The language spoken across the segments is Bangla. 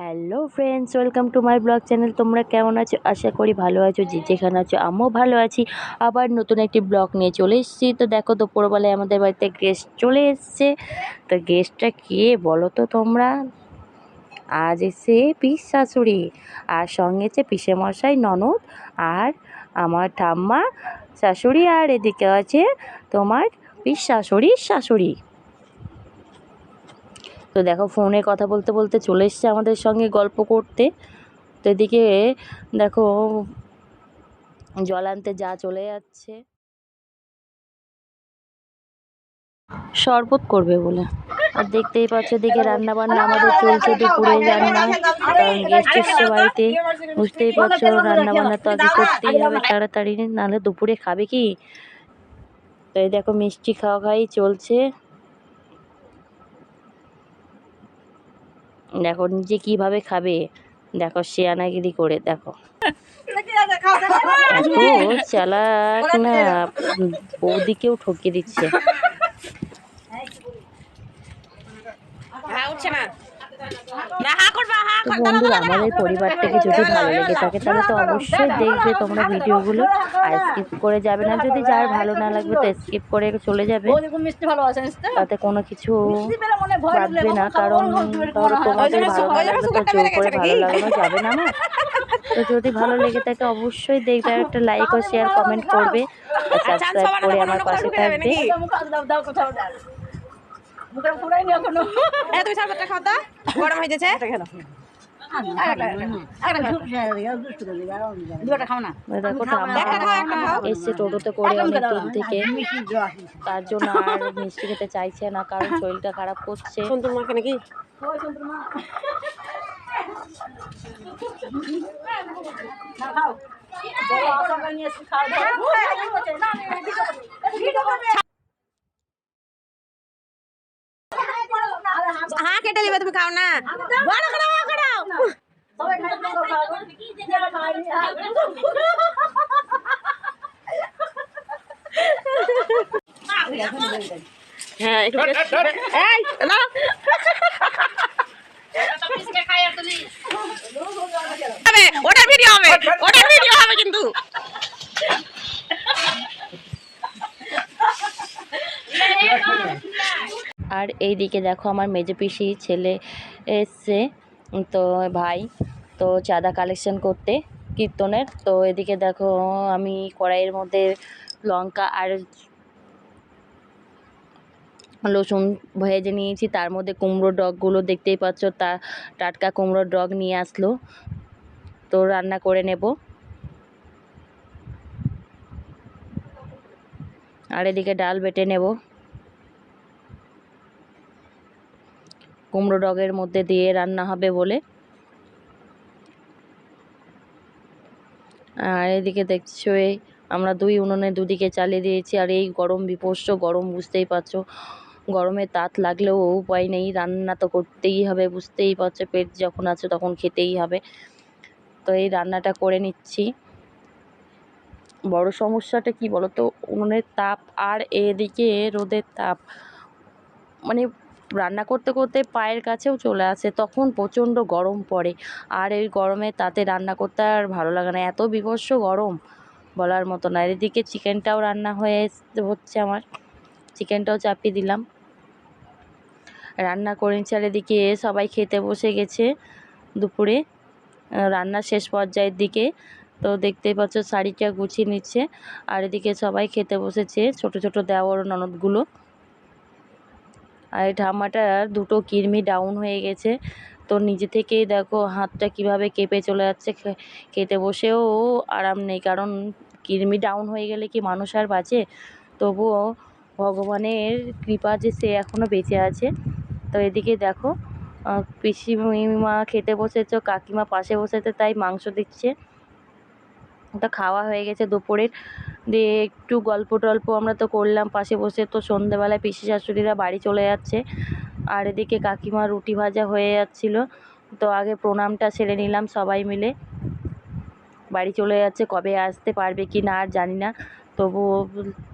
Hello friends welcome to my blog channel তোমরা কেমন আছো? আশা করি ভালো আছো। যে যেখানে আছো, আমিও ভালো আছি। আবার নতুন একটি ব্লগ নিয়ে চলে এসেছি। তো দেখো, দুপুরবেলায় আমাদের বাড়িতে গেস্ট চলে এসছে। তো গেস্টটা কে বলো তো তোমরা? আজ এসে পিস শাশুড়ি, আর সঙ্গে এসে পিসে মশাই ননদ, আর আমার ঠাম্মা, শাশুড়ি, আর এদিকে আছে তোমার পিস শাশুড়ির শাশুড়ি। তো দেখো ফোনে কথা বলতে বলতে চলে এসছে আমাদের সঙ্গে গল্প করতে। তো এদিকে দেখো জল আনতে যা চলে যাচ্ছে। শরবত করবে বলে। আর দেখতেই পাচ্ছ এদিকে রান্না বান্না আমাদের চলছে দুপুরে রান্না কারণ গেস্ট এসছে বাড়িতে। বুঝতেই পারছ রান্না বান্না তো আগে করতেই হবে তাড়াতাড়ি, নাহলে দুপুরে খাবে কি? তো এই দেখো মিষ্টি খাওয়া খাওয়াই চলছে। দেখো নিজে কীভাবে খাবে? দেখো শেয়ানাগিরি করে দেখো। এত চালাক না বৌদিকেও ঠকিয়ে দিচ্ছে। হ্যাঁ উঠছে না বন্ধুরা আমাদের পরিবারটাকে যদি ভালো লেগে থাকে তাহলে তো অবশ্যই দেখবে তোমরা ভিডিওগুলো। আর স্কিপ করে যাবে না যদি যার ভালো না লাগবে তো স্কিপ করে চলে যাবে। তাতে কোনো কিছু মনে ভয় বাঁধবে না কারণ ধরো তোমাদের ভালো না লাগবে তো জোর করে ভালো লাগানো যাবে না না? তো যদি ভালো লেগে থাকে অবশ্যই দেখবে আর একটা লাইক ও শেয়ার কমেন্ট করবে। আর সাবস্ক্রাইব করে আমার পাশে থাকবে। মুখে এখনও। তুমি শরবতটা খাও তো। গরম হয়ে এসছে টোটোতে করে অনেক দূর থেকে। তার জন্য আর মিষ্টি খেতে চাইছে না কারণ শরীরটা খারাপ করছে। সন্তুর মাকে নাকি খাও বড় আশা করে নিয়ে এসে খাও হ্যাঁ কেটে নিবে তুমি খাও না। বড় করো বড় করো। খাও খাও হ্যাঁ একটু এই না ওটা ভিডিও হবে ওটা ভিডিও হবে কিন্তু। আর এইদিকে দেখো আমার মেজো পিসি ছেলে এসছে, তো ভাই, তো চাঁদা কালেকশন করতে, কীর্তনের। তো এদিকে দেখো আমি কড়াইয়ের মধ্যে লঙ্কা আর রসুন ভেজে নিয়েছি। তার মধ্যে কুমড়োর ডগগুলো দেখতেই পাচ্ছ, তা টাটকা কুমড়োর ডগ নিয়ে আসলো। তো রান্না করে নেব। আর এদিকে ডাল বেটে নেব। কুমড়ো ডগের মধ্যে দিয়ে রান্না হবে বলে। আর এদিকে দেখছ, এই আমরা দুই উনুনে দুদিকে চালিয়ে দিয়েছি, আর এই গরম বিপস্য গরম বুঝতেই পারছ। গরমে তাত লাগলেও উপায় নেই, রান্না তো করতেই হবে, বুঝতেই পারছ, পেট যখন আছে তখন খেতেই হবে। তো এই রান্নাটা করে নিচ্ছি। বড় সমস্যাটা কি বলো তো উনুনের তাপ আর এদিকে রোদের তাপ। মানে রান্না করতে করতে পায়ের কাছেও চলে আসে তখন প্রচণ্ড গরম পড়ে। আর এই গরমে তাতে রান্না করতে আর ভালো লাগে না এত বিভৎস গরম বলার মতো না। এদিকে চিকেনটাও রান্না হয়ে হচ্ছে আমার চিকেনটাও চাপিয়ে দিলাম। রান্না করে নিচ্ছে আর এদিকে সবাই খেতে বসে গেছে দুপুরে। আহ, রান্নার শেষ পর্যায়ের দিকে তো দেখতেই পাচ্ছ শাড়িটা গুছিয়ে নিচ্ছে। আর এদিকে সবাই খেতে বসেছে ছোট ছোট দেওয়ার ননদগুলো। আর এই ঠাম্মাটার দুটো কিডনি ডাউন হয়ে গেছে। তো নিজে থেকেই দেখো হাতটা কীভাবে কেঁপে চলে যাচ্ছে খেতে বসেও আরাম নেই। কারণ কিডনি ডাউন হয়ে গেলে কি মানুষ আর বাঁচে? তবুও ভগবানের কৃপা যে সে এখনও বেঁচে আছে। তো এদিকে দেখো পিসিমা খেতে বসেছে, কাকিমা পাশে বসেছে, তাই মাংস দিচ্ছে। ওটা খাওয়া হয়ে গেছে দুপুরের। দিয়ে একটু গল্প টল্প আমরা তো করলাম, পাশে বসে তো সন্ধেবেলায় পিসি শাশুড়িরা বাড়ি চলে যাচ্ছে। আর এদিকে কাকিমা রুটি ভাজা হয়ে যাচ্ছিল, তো আগে প্রণামটা সেরে নিলাম সবাই মিলে। বাড়ি চলে যাচ্ছে, কবে আসতে পারবে কি না আর জানি না তবুও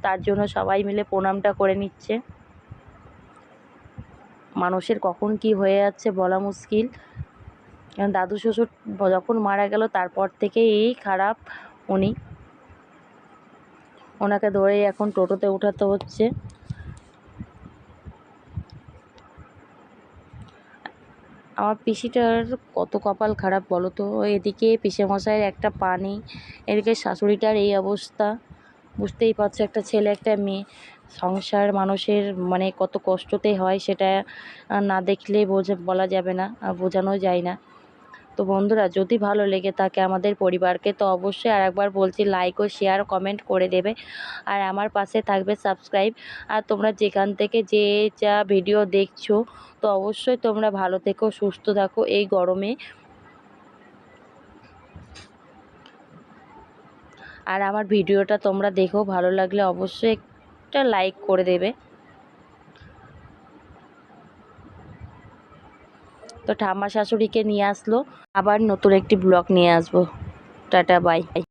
তার জন্য সবাই মিলে প্রণামটা করে নিচ্ছে। মানুষের কখন কি হয়ে যাচ্ছে বলা মুশকিল। দাদু শ্বশুর যখন মারা গেল, তারপর থেকেই এই খারাপ উনি। ওনাকে ধরেই এখন টোটোতে উঠাতে হচ্ছে। আমার পিসিটার কত কপাল খারাপ বলো তো? এদিকে মশাইয়ের একটা পানি এদিকে শাশুড়িটার এই অবস্থা। বুঝতেই পারছ, একটা ছেলে, একটা মেয়ে। সংসার মানুষের মানে কত কষ্টতে হয় সেটা না দেখলে বোঝা, বলা যাবে না, আর বোঝানো যায় না। তো বন্ধুরা, যদি ভালো লেগে থাকে আমাদের পরিবারকে, তো অবশ্যই আর একবার বলছি লাইক ও শেয়ার কমেন্ট করে দেবে। আর আমার পাশে থাকবে সাবস্ক্রাইব আর তোমরা যেখান থেকে যে যা ভিডিও দেখছ, তো অবশ্যই তোমরা ভালো থেকো, সুস্থ থাকো এই গরমে। আর আমার ভিডিওটা তোমরা দেখো, ভালো লাগলে অবশ্যই একটা লাইক করে দেবে। তো ঠাম্মা শাশুড়িকে নিয়ে আসলো। আবার নতুন একটি ব্লগ নিয়ে আসব। Tata bye.